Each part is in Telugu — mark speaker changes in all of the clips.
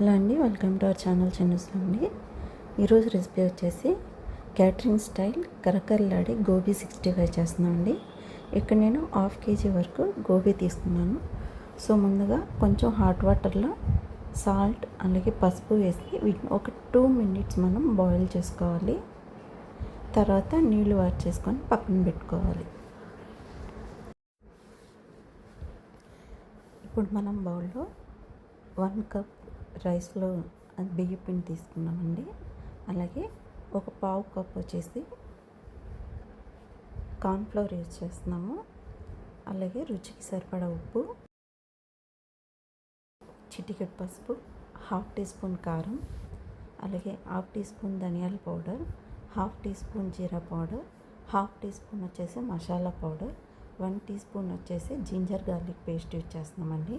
Speaker 1: హలో అండి welcome to our channel Chinnaswamy అండి ఈరోజు రెసిపీ వచ్చేసి క్యాటరింగ్ స్టైల్ కరకరలాడి గోబీ సిక్స్టీ ఫైవ్ చేస్తున్నాం అండి ఇక్కడ నేను హాఫ్ కేజీ వరకు గోబీ తీసుకున్నాను. సో ముందుగా కొంచెం హాట్ వాటర్లో సాల్ట్ అలాగే పసుపు వేసి వీటిని ఒక టూ మినిట్స్ మనం బాయిల్ చేసుకోవాలి. తర్వాత నీళ్ళు వాట్ చేసుకొని పక్కన పెట్టుకోవాలి. ఇప్పుడు మనం బౌల్లో వన్ కప్ రైస్లో బియ్య పిండి తీసుకున్నామండి. అలాగే ఒక పావు కప్ వచ్చేసి కార్న్ఫ్లవర్ యూజ్ చేస్తున్నాము. అలాగే రుచికి సరిపడా ఉప్పు చిటికెట్ పసుపు హాఫ్ టీ స్పూన్ కారం అలాగే హాఫ్ టీ స్పూన్ ధనియాల powder half teaspoon jeera powder half teaspoon వచ్చేసి masala powder one teaspoon వచ్చేసి జింజర్ గార్లిక్ పేస్ట్ యూజ్ చేస్తున్నామండి.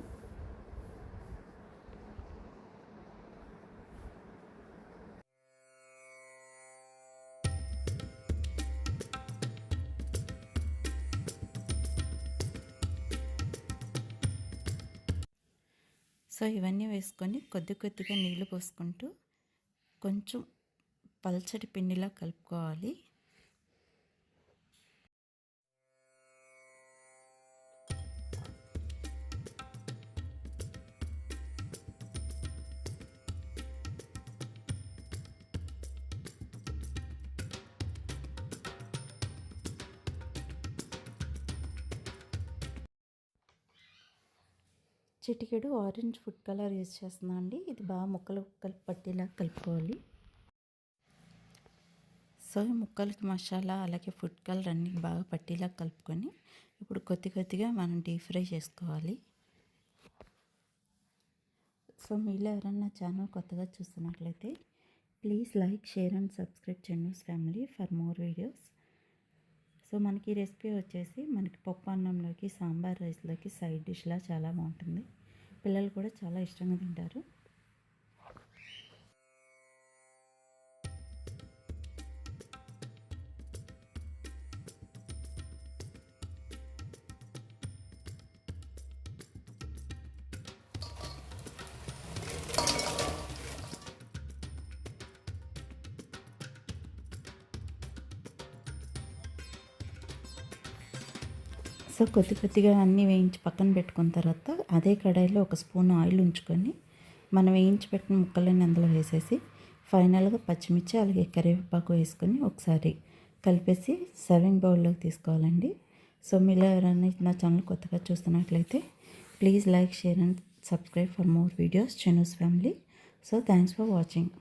Speaker 1: సో ఇవన్నీ వేసుకొని కొద్ది కొద్దిగా నీళ్ళు పోసుకుంటూ కొంచెం పల్చటి పిండిలా కలుపుకోవాలి. చిటికెడు ఆరెంజ్ ఫుడ్ కలర్ యూజ్ చేస్తున్నా అండి. ఇది బాగా ముక్కలు ముక్కలు పట్టేలా కలుపుకోవాలి. సో ముక్కలకి మసాలా అలాగే ఫుడ్ కలర్ అన్నీ బాగా పట్టేలా కలుపుకొని ఇప్పుడు కొద్ది కొద్దిగా మనం డీప్ ఫ్రై చేసుకోవాలి. సో మీలో ఎవరన్నా ఛానల్ కొత్తగా చూస్తున్నట్లయితే please like share and subscribe చేయండి family for more videos. So మనకి రెసిపీ వచ్చేసి మనకి పప్పు అన్నంలోకి సాంబార్ రైస్లోకి సైడ్ డిష్లా చాలా బాగుంటుంది. పిల్లలు కూడా చాలా ఇష్టంగా తింటారు. సో కొద్ది కొద్దిగా అన్నీ వేయించి పక్కన పెట్టుకున్న తర్వాత అదే కడాయిలో ఒక స్పూన్ ఆయిల్ ఉంచుకొని మనం వేయించి పెట్టిన ముక్కలన్నీ అందులో వేసేసి ఫైనల్గా పచ్చిమిర్చి అలాగే కరివేపాకు వేసుకొని ఒకసారి కలిపేసి సర్వింగ్ బౌల్లోకి తీసుకోవాలండి. సో మీలో ఎవరైనా నా ఛానల్ కొత్తగా చూస్తున్నట్లయితే please like share and subscribe for more videos. Chenu's family. So thanks for watching.